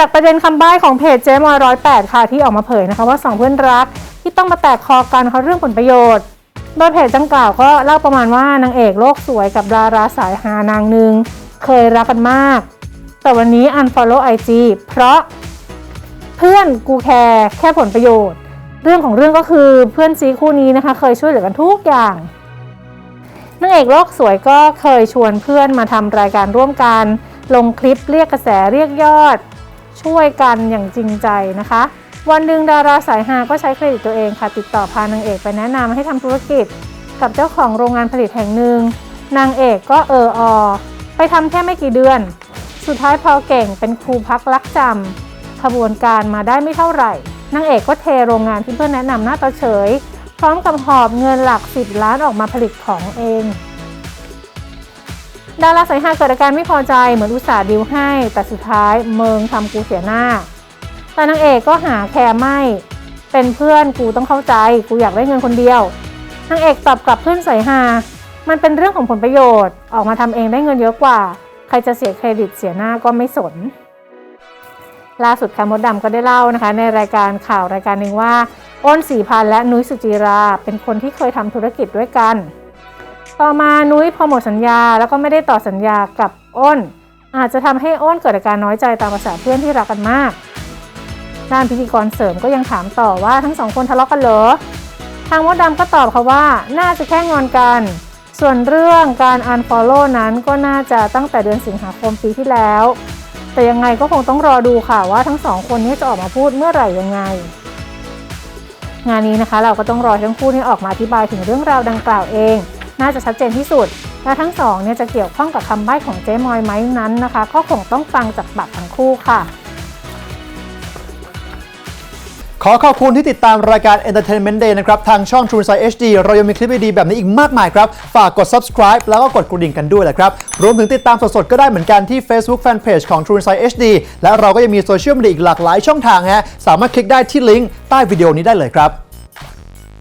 จากประเด็นคำใบ้ของเพจเจมอร้อยแปดค่ะที่ออกมาเผยนะคะว่าสองเพื่อนรักที่ต้องมาแตกคอกันเขาะเรื่องผลประโยชน์ โดยเพจดังกล่าวก็เล่าประมาณว่านางเอกโลกสวยกับดาราสายฮานางหนึ่งเคยรักกันมาก แต่วันนี้ unfollow IG เพราะเพื่อนกูแคร์แค่ผลประโยชน์ เรื่องของเรื่องก็คือเพื่อนซีคู่นี้นะคะ เคยช่วยเหลือกันทุกอย่างนางเอกโลกสวยก็เคยชวนเพื่อนมาทำรายการร่วมกัน ลงคลิปเรียกกระแสเรียกยอด ช่วยกันอย่างจริงใจนะคะ วันหนึ่งดาราสายฮาก็ใช้เครดิตตัวเองค่ะ ติดต่อพานางเอกไปแนะนำให้ทำธุรกิจ กับเจ้าของโรงงานผลิตแห่งหนึ่งนางเอกก็เอออไปทำแค่ไม่กี่เดือน สุดท้ายพอเก่งเป็นครูพักรักจำขบวนการมาได้ไม่เท่าไหร่นางเอกก็เทโรงงานที่เพื่อนแนะนำหน้าตาเฉย พร้อมกับหอบเงินหลักสิบล้านออกมาผลิตของเอง ดาราสายฮาเกิดอาการไม่พอใจเหมือนอุตส่าห์ดิวให้ แต่สุดท้ายเมิงทำกูเสียหน้า แต่นางเอกก็หาแคร์ไม่ เป็นเพื่อนกูต้องเข้าใจ กูอยากได้เงินคนเดียวนางเอกตอบกลับเพื่อนสายฮามันเป็นเรื่องของผลประโยชน์ ออกมาทำเองได้เงินเยอะกว่า ใครจะเสียเครดิตเสียหน้าก็ไม่สน ล่าสุดค่ะมดดำก็ได้เล่านะคะ ในรายการข่าวรายการหนึ่งว่า อ้นสีพันและนุ้ยสุจิรา เป็นคนที่เคยทำธุรกิจด้วยกัน ต่อมานุ้ยพอหมดสัญญาแล้วก็ไม่ได้ต่อสัญญากับอ้น อาจจะทำให้อ้นเกิดอาการน้อยใจตามภาษาเพื่อนที่รักกันมาก ด้านพิธีกรเสริมก็ยังถามต่อว่าทั้งสองคนทะเลาะกันเหรอ ทางมดดำก็ตอบค่ะว่าน่าจะแค่งอนกัน ส่วนเรื่องการ unfollow นั้นก็น่าจะตั้งแต่เดือนสิงหาคมปีที่แล้ว แต่ยังไงก็คงต้องรอดูค่ะว่าทั้งสองคนนี้จะออกมาพูดเมื่อไหร่ยังไง งานนี้นะคะเราก็ต้องรอทั้งคู่นี้ออกมาอธิบายถึงเรื่องราวดังกล่าวเอง น่าจะชัดเจนที่สุด และทั้งสองเนี่ยจะเกี่ยวข้องกับคำใบ้ของเจ๊มอยไหมนั้นนะคะ ก็คงต้องฟังจากปากทั้งคู่ค่ะ ขอขอบคุณที่ติดตามรายการ Entertainment Day นะครับ ทางช่อง True Insight HD เรายังมีคลิปดีๆแบบนี้อีกมากมายครับ ฝากกด subscribe แล้วก็กดกระดิ่งกันด้วยแหละครับ รวมถึงติดตามสดๆ ก็ได้เหมือนกันที่ Facebook Fanpage ของ True Insight HD และเราก็ยังมีโซเชียลมีเดียอีกหลากหลายช่องทางฮะสามารถคลิกได้ที่ลิงก์ใต้วิดีโอนี้ได้เลยครับ